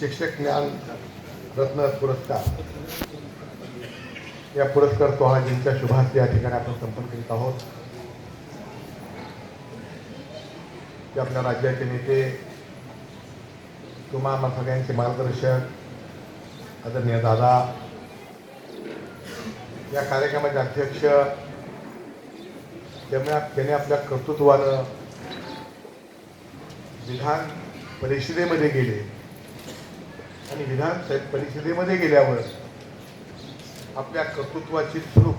शिक्षक ज्ञान रत्न पुरस्कार. या पुरस्कार सोहळ्याच्या शुभार्थ या ठिकाणी आपण संपन्न करीत आहोत. ते आपल्या राज्याचे नेते तुम्हा आम्हा सगळ्यांचे मार्गदर्शक आदरणीय दादा. या कार्यक्रमाचे अध्यक्ष ज्यांना त्याने आपल्या कर्तृत्वानं विधान परिषदेमध्ये गेले. आणि विधान परिषदेमध्ये गेल्यावर आपल्या कर्तृत्वाची चूक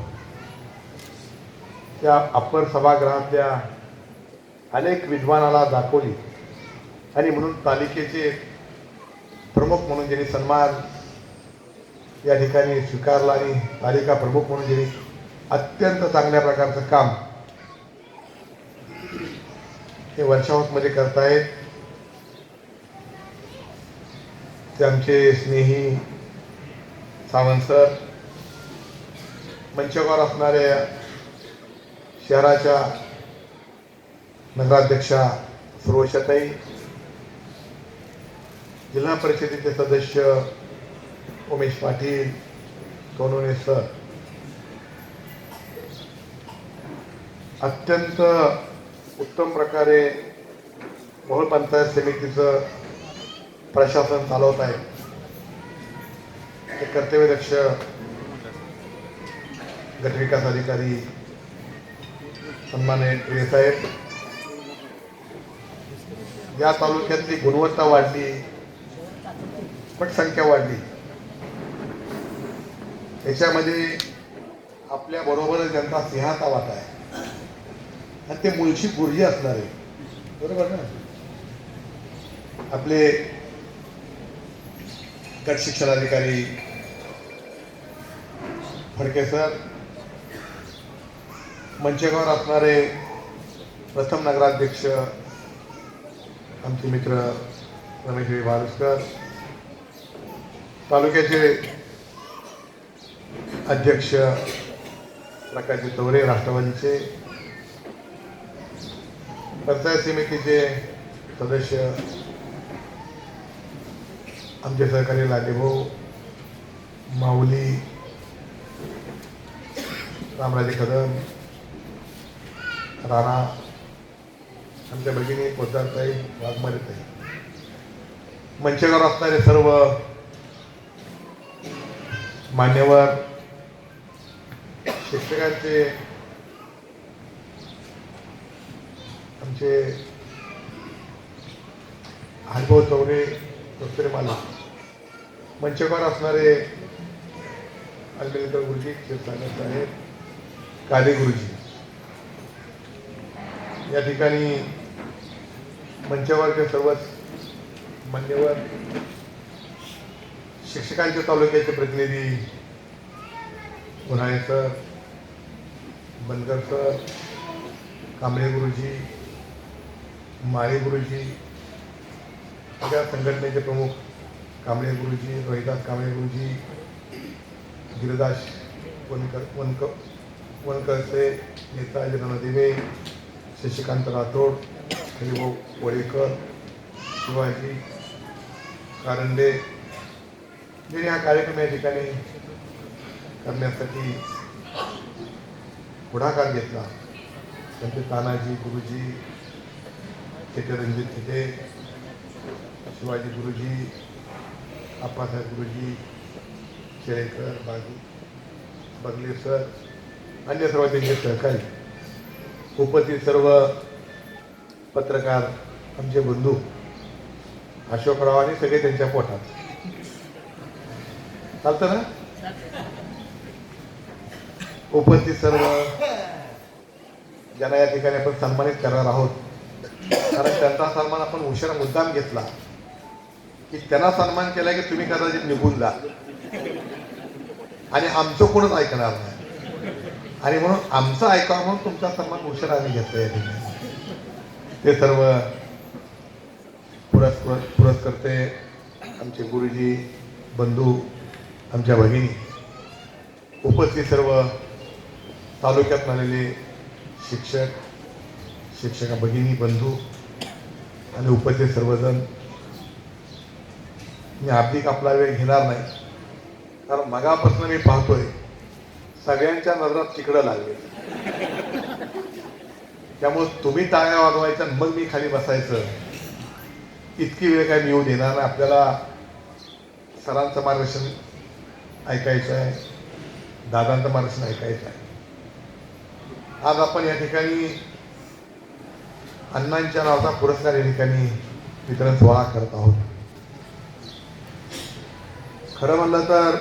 त्या अप्पर सभागृहातल्या अनेक विद्वानाला दाखवली. आणि म्हणून तालिकेचे प्रमुख म्हणून ज्यांनी सन्मान या ठिकाणी स्वीकारला आणि तालिका प्रमुख म्हणून ज्यांनी अत्यंत चांगल्या प्रकारचं काम हे वर्षावतमध्ये करतायत. ते आमचे स्नेही सावंत सर मंचावर असणाऱ्या शहराच्या नगराध्यक्षा सुरोषताई जिल्हा परिषदेचे सदस्य उमेश पाटील सोनवणे सर. अत्यंत उत्तम प्रकारे मोहोळ पंचायत समितीचं प्रशासन चालवत आहे. ते कर्तव्यदक्ष गटविकास अधिकारी सन्मान्य प्रिय साहेब या तालुक्यातली गुणवत्ता वाढली पटसंख्या वाढली. याच्यामध्ये आपल्या बरोबरच त्यांचा सिंहाचा वाटा आहे आणि ते मुळशी गुरुजी असणार. आहे बरोबर ना? आपले गट शिक्षणाधिकारी फडके सर मंचेगावर असणारे प्रथम नगराध्यक्ष आमचे मित्र रमेशभाई बारुसकर तालुक्याचे अध्यक्ष प्रकाश तवरे राष्ट्रवादीचे पंचायत समितीचे सदस्य आमचे सहकारी लादेभाऊ माऊली रामराजे कदम राणा आमच्या भगिनी पोदारताई वाघमारेताई मंचेगावर असणारे सर्व मान्यवर शिक्षकांचे आमचे हरिभाऊ चौरे दत्तरे माला. असणारे अल्मेलकर गुरुजी क्षीरसागर साहेब काले गुरुजी. या ठिकाणी मंचावरचे सर्वच मान्यवर शिक्षकांच्या तालुक्याचे प्रतिनिधी उन्हाळे सर बनकर सर कांबळे गुरुजी माळे गुरुजी सगळ्या संघटनेचे प्रमुख कांबळे गुरुजी रोहिदास कांबळे गुरुजी गिरिदास वनकर वनक वनकरचे नेताजी दिवे शशिकांत राठोड हरिभाऊ वडेकर शिवाजी कारंडे. जे हा कार्यक्रम या ठिकाणी करण्यासाठी पुढाकार घेतला त्यांचे तानाजी गुरुजी तेथे रणजित तिथे शिवाजी गुरुजी आप्पासाहेब गुरुजी शेळेकर बागू बगले सर अन्य सर्व त्यांचे सहकारी उपस्थित सर्व पत्रकार आमचे बंधू अशोकराव आणि सगळे त्यांच्या पोटात. चालतं ना? उपस्थित सर्व ज्यांना या ठिकाणी आपण सन्मानित करणार आहोत. कारण त्यांचा सन्मान आपण उशिरा मुद्दाम घेतला. की त्यांना सन्मान केला की तुम्ही कदाचित निघून जा. आणि आमचं कोणच ऐकणार नाही. आणि म्हणून आमचं ऐकावं म्हणून तुमचा सन्मान उशिरा आम्ही घेतला या ठिकाणी. ते सर्व पुरस्कृत पुरस्कर्ते आमचे गुरुजी बंधू आमच्या भगिनी उपस्थित सर्व तालुक्यात आलेले शिक्षक शिक्षका भगिनी बंधू आणि उपस्थित सर्वजण मी हार्दिक आपला वेळ घेणार नाही. कारण मगापासून मी पाहतोय सगळ्यांच्या नजरात तिकडं लागले. त्यामुळे तुम्ही टाळ्या वाजवायच्या आणि मग मी खाली बसायचं. इतकी वेळ काय मी येऊ देणार नाही. आपल्याला सरांचं मार्गदर्शन ऐकायचं आहे. दादांचं मार्गदर्शन ऐकायचं आहे. आज आपण या ठिकाणी अण्णांच्या नावाचा पुरस्कार या ठिकाणी वितरण सोहळा करत आहोत. खरं म्हणलं तर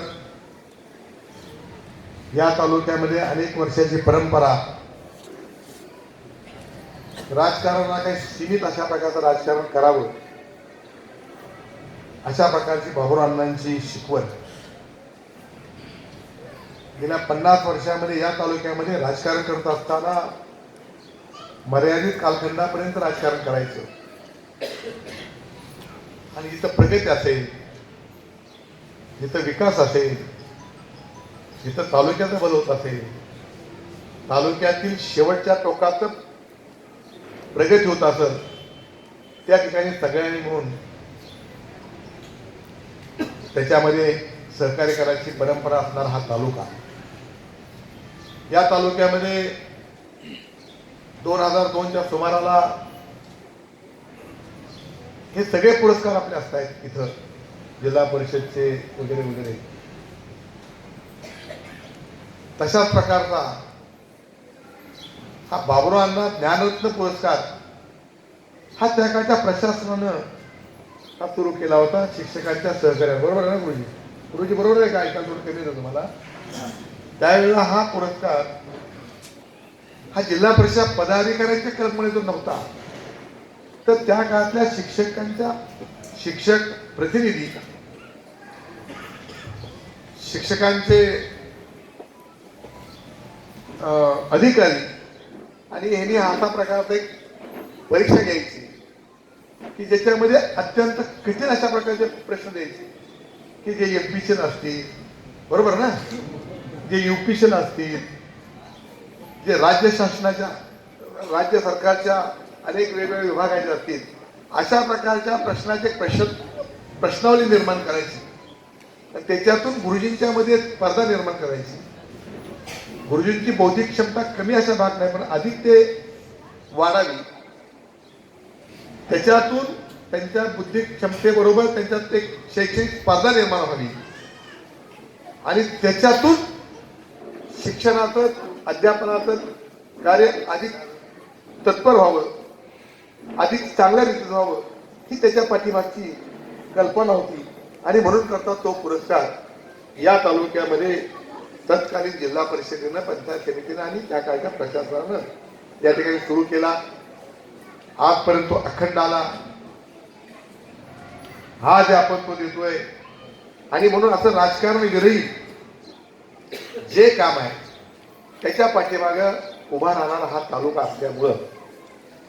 या तालुक्यामध्ये अनेक वर्षाची परंपरा राजकारणाला काही सीमित अशा प्रकारचं राजकारण करावं अशा प्रकारची बाबुरावांची शिकवण. गेल्या पन्नास वर्षामध्ये या तालुक्यामध्ये राजकारण करत असताना मर्यादित कालखंडापर्यंत राजकारण करायचं. आणि इथं प्रगती असेल जिथं विकास असेल जिथं तालुक्याचं बल होत असेल तालुक्यातील शेवटच्या टोकाचं प्रगती होत असेल त्या ठिकाणी सगळ्यांनी मिळून त्याच्यामध्ये सहकार्य करायची परंपरा असणारा हा तालुका. या तालुक्यामध्ये दोन हजार दोनच्या सुमाराला हे सगळे पुरस्कार आपले असत आहेत इथं. जिल्हा परिषदचे वगैरे वगैरे. तशाच प्रकारचा हा बाबुरावांना ज्ञानरत्न पुरस्कार हा त्या काळच्या प्रशासनानं हा सुरू केला होता शिक्षकांच्या सहकार्या बरोबर आहे ना गुरुजी? गुरुजी बरोबर आहे का? ऐका थोडं कमी होतं तुम्हाला? त्यावेळेला हा पुरस्कार हा जिल्हा परिषद पदाधिकाऱ्यांच्या कल्पनेतून नव्हता. तर त्या काळातल्या शिक्षकांच्या शिक्षक प्रतिनिधी. शिक्षकांचे अं, अधिकारी आणि यांनी असा प्रकारचा एक परीक्षा घ्यायची की ज्याच्यामध्ये अत्यंत कठीण अशा प्रकारचे प्रश्न द्यायचे की जे एमपीशन असतील बरोबर ना? जे युपीशन असतील जे राज्य शासनाच्या राज्य सरकारच्या अनेक वेगवेगळ्या विभागाचे असतील. अशा प्रकारच्या प्रश्नाचे प्रश्न प्रश्नावली निर्माण करायची. त्याच्यातून गुरुजींच्या मध्ये स्पर्धा निर्माण करायची. गुरुजींची बौद्धिक क्षमता कमी अशा भाग नाही पण अधिक ते वाढावी. त्याच्यातून त्यांच्या बुद्धिक क्षमतेबरोबर त्यांच्यात एक शैक्षणिक स्पर्धा निर्माण व्हावी. आणि त्याच्यातून शिक्षणाचं अध्यापनाचं कार्य अधिक तत्पर व्हावं. अधिक चांगल्या रीतीचं व्हावं ही त्याच्या पाठीमागची कल्पना होती. आणि म्हणून करता तो पुरस्कार. या तालुक्यामध्ये तत्कालीन जिल्हा परिषदेनं पंचायत समितीनं आणि त्या काळच्या प्रशासनानं या ठिकाणी सुरू केला. आजपर्यंत तो अखंड आला. हा जे आपण तो देतोय. आणि म्हणून असं राजकारण विरही जे काम आहे त्याच्या पाठीमाग उभा राहणारा हा तालुका असल्यामुळं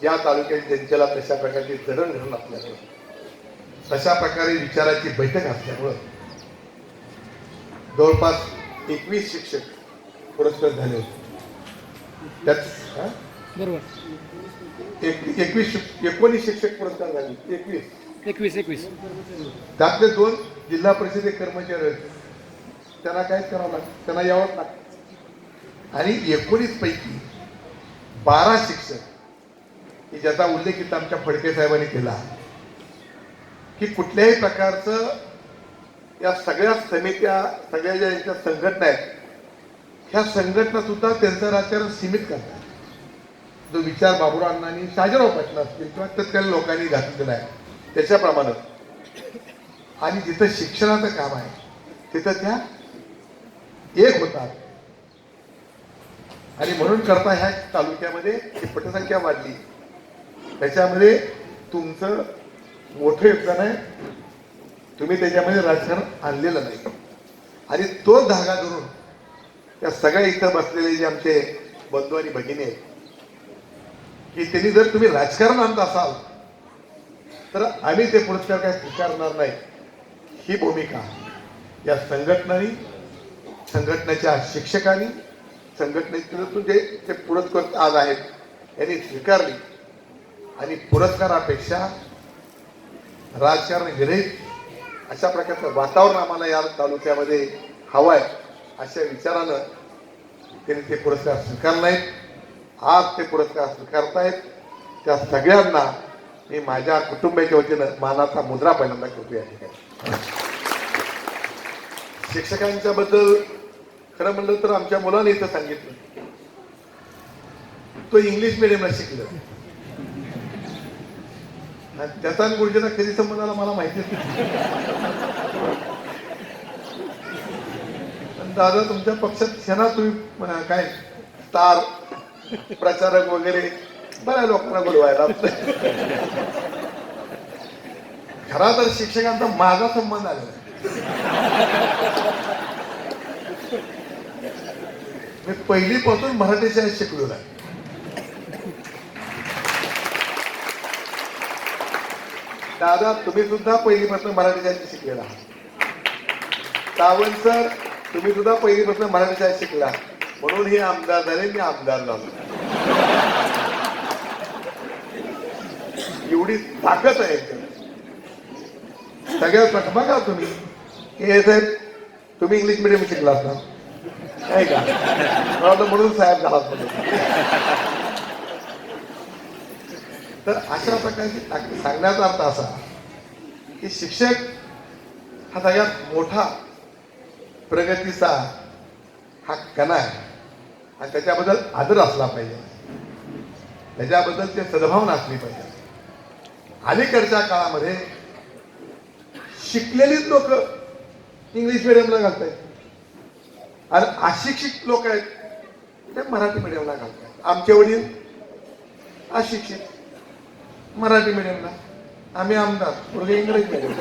या तालुक्यात जनतेला तशा प्रकारची जडणघडण असल्यामुळं तशा प्रकारे विचाराची बैठक असल्यामुळं जवळपास एकवीस शिक्षक पुरस्कार झाले होते. त्यात एकवीस एकोणीस शिक्षक पुरस्कार झाले. एकवीस. एकवीस एकवीस. त्यातले दोन जिल्हा परिषदे कर्मचारी आहेत त्यांना काहीच करावं लागतं? त्यांना यावंच लागतं. आणि एकोणीस पैकी बारा शिक्षक की ज्याचा उल्लेख इथं आमच्या फडके साहेबांनी केला की कुठल्याही प्रकारचं या सगळ्या समित्या सगळ्या ज्या यांच्या संघटना आहेत ह्या संघटना सुद्धा त्यांचं राजकारण सीमित करतात. जो विचार बाबुराव अण्णांनी शहाजीराव पाटील असतील किंवा तत्कालीन लोकांनी घातलेला आहे त्याच्याप्रमाणे. आणि जिथं शिक्षणाचं काम आहे तिथं त्या एक होतात. आणि म्हणून करता ह्या तालुक्यामध्ये पटसंख्या वाढली. त्याच्यामध्ये तुमचं मोठं योगदान आहे. तुम्ही त्याच्यामध्ये राजकारण आणलेलं नाही. आणि तो धागा धरून त्या सगळ्या इथं बसलेले जे आमचे बंधू आणि भगिनी आहेत की त्यांनी जर तुम्ही राजकारण आणत असाल तर आम्ही ते पुरस्कार काय स्वीकारणार नाही. ही भूमिका या संघटनांनी संघटनेच्या शिक्षकांनी संघटनेतून जे ते पुरस्कार आज आहेत यांनी स्वीकारली. आणि पुरस्कारापेक्षा राजकारण विरहित अशा प्रकारचं वातावरण आम्हाला या तालुक्यामध्ये हवं आहे अशा विचारानं त्यांनी ते पुरस्कार स्वीकारले नाहीत आज ते पुरस्कार स्वीकारतायत. त्या सगळ्यांना मी माझ्या कुटुंबाच्या वतीनं मानाचा मुद्रा पहिल्यांदा करतो या ठिकाणी. शिक्षकांच्या बद्दल खरं म्हणलं तर आमच्या मुलाने इथं सांगितलं. तो इंग्लिश मिडियमला शिकलं. त्याचा आणि गुरुजीचा कधी संबंध आला मला माहिती पण दादा तुमच्या पक्षात क्षणा तुम्ही काय स्टार प्रचारक वगैरे बऱ्या लोकांना बोलवायला. खरा तर शिक्षकांचा माझा संबंध आलेला मी पहिलीपासून मराठी शाळेत शिकलेलो आहे. दादा तुम्ही सुद्धा पहिलीपासून मराठी शाळेत शिकलेला सावंत सर तुम्ही सुद्धा पहिलीपासून मराठी शाळेत शिकला म्हणून हे आमदार झाले मी आमदार झालो. एवढी ताकद आहे सगळ्यात बघा तुम्ही. हे साहेब तुम्ही इंग्लिश मिडियम शिकला असता. नाही का? म्हणून साहेब झाला तर अशा प्रकारची ताकद सांगण्याचा अर्थ असा की शिक्षक हा सगळ्यात मोठा प्रगतीचा हा कणा आहे. आणि त्याच्याबद्दल आदर असला पाहिजे. त्याच्याबद्दल ते सद्भावना असली पाहिजे. अलीकडच्या काळामध्ये शिकलेलीच लोक इंग्लिश मिडियमला घालतायत. आणि अशिक्षित लोक आहेत ते मराठी मिडियमला घालतात आमचे वडील अशिक्षित. मराठी मिडियमला आम्ही आमदार मुलगे इंग्रजी मिडियम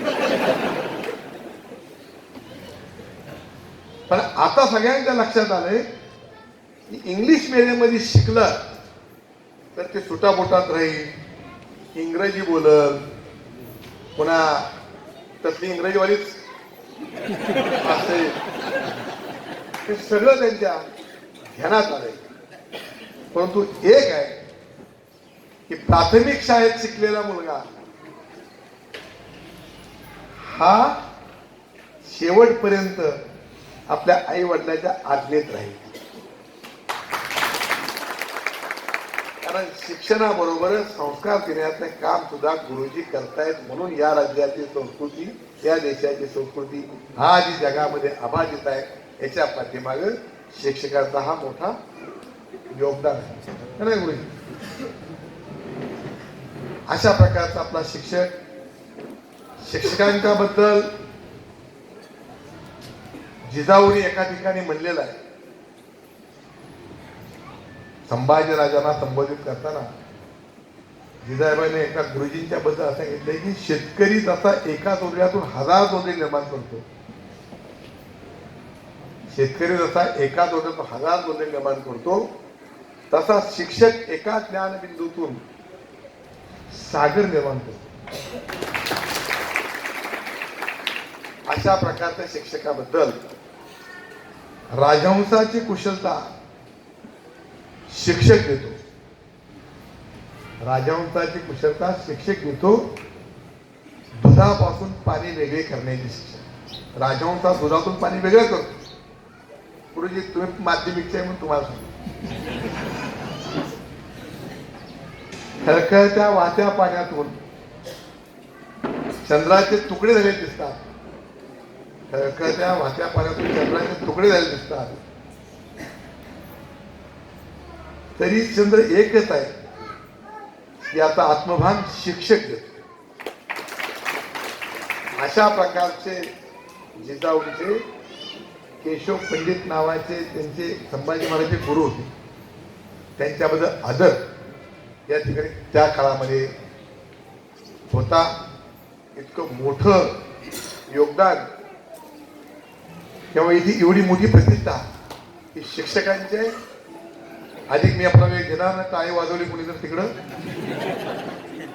पण आता सगळ्यांच्या लक्षात आलंय की इंग्लिश मिडियममध्ये शिकलं तर ते सुटाबोटात राहील इंग्रजी बोलल. पुन्हा तसली इंग्रजीवालीच असेल. ते सगळं त्यांच्या ध्यानात आलंय. परंतु एक आहे की प्राथमिक शाळेत शिकलेला मुलगा हा शेवटपर्यंत आपल्या आई वडिलांच्या आज्ञेत राहील. कारण शिक्षणाबरोबरच संस्कार देण्याचं काम सुद्धा गुरुजी करतायत म्हणून या राज्याची संस्कृती या देशाची संस्कृती हा जी जगामध्ये अबाधित आहे याच्या पाठीमाग शिक्षकाचा हा मोठा योगदान आहे. गुरुजी? अशा प्रकारचा आपला शिक्षक शिक्षकांच्या बद्दल जिजाऊने एका ठिकाणी म्हणलेलं आहे. संभाजीराजांना संबोधित करताना जिजाबाईने एका गुरुजींच्या बद्दल असं सांगितलंय की शेतकरी तसा एका तोडल्यातून हजार तोडे निर्माण करतो. शेतकरी जसा एका तोड्यातून हजार तोडे निर्माण करतो तसा शिक्षक एका ज्ञानबिंदूतून सागर निर्माण करतो. अशा प्रकारच्या शिक्षकाबद्दल राजहंसाची कुशलता शिक्षक देतो राजहंसाची कुशलता शिक्षक देतो दुधापासून पाणी वेगळे करण्याची शिक्षक. राजहंसा दुधातून पाणी वेगळं करतो. गुरुजी तुम्ही माध्यमिकचे म्हणून तुम्हाला सांगतो. खळखळत्या वाहत्या पाण्यातून चंद्राचे तुकडे झाले दिसतात. खळखळत्या वाहत्या पाण्यातून चंद्राचे तुकडे झाले दिसतात. तरी चंद्र एकच आहे. याचा आत्मभान शिक्षक देतो अशा प्रकारचे जिजाऊंचे केशव पंडित नावाचे त्यांचे संभाजी महाराजचे गुरु होते. त्यांच्याबद्दल आदर. या ठिकाणी त्या काळामध्ये होता. इतकं मोठं योगदान. किंवा इथे एवढी मोठी प्रतिष्ठा. की शिक्षकांचे अधिक मी आपला वेळ घेणार ना टाळी वाजवली कुणी तर तिकडं.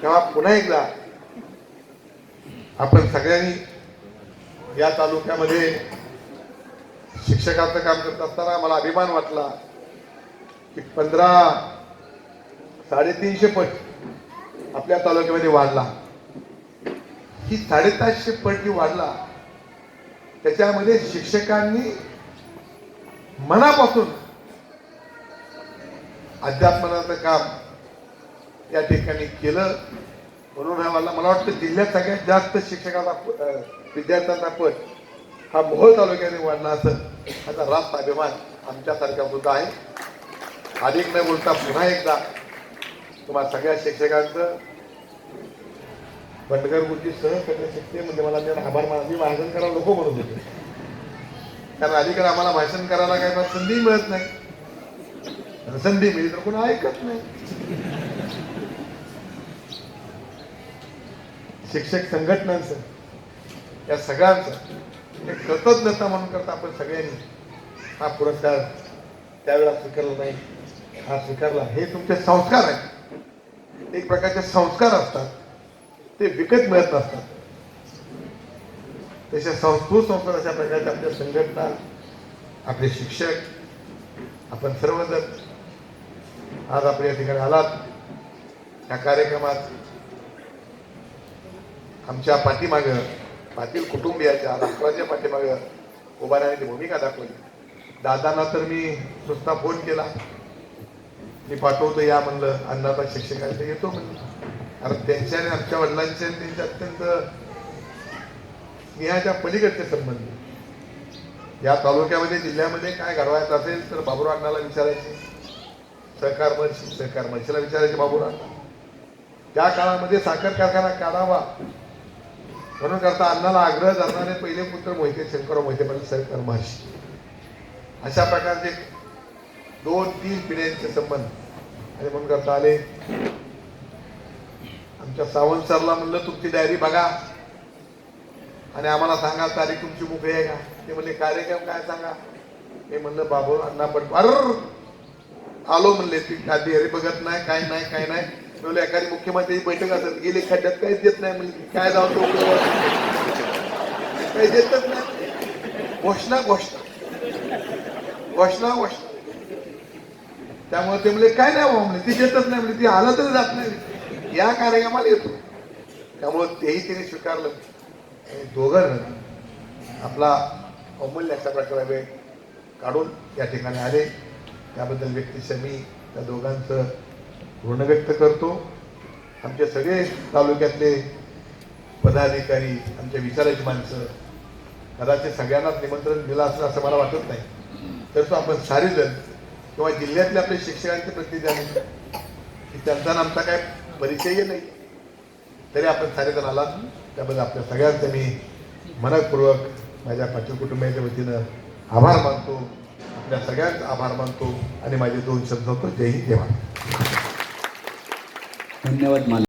तेव्हा पुन्हा एकदा आपण सगळ्यांनी या तालुक्यामध्ये शिक्षकाचं काम करत असताना मला अभिमान वाटला की पंधरा साडेतीनशे पट आपल्या तालुक्यामध्ये वाढला. ही साडेसातशे पट जी वाढला त्याच्यामध्ये शिक्षकांनी मनापासून अध्यात्मनाचं काम या ठिकाणी केलं. म्हणून मला मला वाटतं जिल्ह्यात सगळ्यात जास्त शिक्षकाचा विद्यार्थ्यांचा पट हा मोहोळ तालुक्याने वाढला असं त्याचा रास्त अभिमान आमच्यासारखा सुद्धा आहे अधिक न बोलता पुन्हा एकदा तुम्हाला सगळ्या शिक्षकांचं बंडगर गुरुजी सहज सगळे शिक्षक म्हणजे मला त्यांना आभार माना मी भाषण करायला नको म्हणत होते कारण अलीकडे आम्हाला भाषण करायला काय संधी मिळत नाही. संधी मिळली तर कोणी ऐकत नाही. शिक्षक संघटनांचं या सगळ्यांचं हे कृतज्ञता म्हणून करता आपण सगळ्यांनी हा पुरस्कार त्यावेळेला स्वीकारला नाही. हा स्वीकारला. हे तुमचे संस्कार आहेत. एक प्रकारचे संस्कार असतात. ते विकत मिळत नसतात. तसे संस्कृत संस्कार अशा प्रकारचे आपल्या संघटना आपले शिक्षक आपण सर्वजण आज आपल्या या ठिकाणी आलात. या कार्यक्रमात आमच्या पाठीमागं पाटील कुटुंबियाच्या राष्ट्राच्या पाठीमागं उभारण्याची भूमिका दाखवली. दादांना तर मी नुसता फोन केला. मी पाठवतो या म्हणलं अण्णाचा शिक्षकांचा येतो म्हणलं. कारण त्यांच्या आणि आमच्या वडिलांचे आणि त्यांचे अत्यंत स्नेहाच्या पलीकडचे संबंध. या तालुक्यामध्ये जिल्ह्यामध्ये काय घडवायचं असेल तर बाबूराव अण्णाला विचारायचे. सहकार महर्षी सहकार महर्षीला विचारायचे बाबूराव अण्णा. त्या काळामध्ये साखर कारखाना काढावा. म्हणून करता अण्णाला आग्रह धरणारे पहिले पुत्र मोहिते शंकरराव मोहिते पाटील सहकार महर्षी अशा प्रकारचे दोन तीन पिढ्यांचे संबंध. आणि म्हणून करता आले. आमच्या सावंत सरला म्हणलं तुमची डायरी बघा. आणि आम्हाला सांगा तारीख तुमची मोकळी आहे का? ते म्हणले कार्यक्रम काय सांगा? हे म्हणलं बाबू अण्णा पण अर आलो म्हणले ती का अरे बघत नाही काय नाही काय नाही. म्हणलं एखादी मुख्यमंत्री बैठक असेल गेले खड्ड्यात काहीच देत नाही म्हणजे काय जाऊ तो काही देतच नाही. घोषणा घोषणा. घोषणा घोषणा. त्यामुळे ते म्हणले काय नाही बाबा म्हणले ती येतच नाही म्हणजे ती आलं तर जात नाही. या कार्यक्रमाला येतो. त्यामुळं तेही तिने स्वीकारलं. दोघं आपला अमूल्य अशा प्रकारे वेळ काढून या ठिकाणी आले. त्याबद्दल व्यक्तिशः मी त्या दोघांचं ऋण व्यक्त करतो. आमचे सगळे तालुक्यातले पदाधिकारी आमच्या विचाराची माणसं कदाचित सगळ्यांनाच निमंत्रण दिलं असं असं मला वाटत नाही. तर तो आपण सारेजण किंवा जिल्ह्यातले आपले शिक्षकांचे प्रतिनिधी आहेत की त्यांचा आमचा काय परिचयही नाही. तरी आपण सारेजण आलात. त्याबद्दल आपल्या सगळ्यांचं मी मनपूर्वक माझ्या पाटील कुटुंबियाच्या वतीनं आभार मानतो. आपल्या सगळ्यांचा आभार मानतो. आणि माझे दोन शब्द होतो जय हिंद धन्यवाद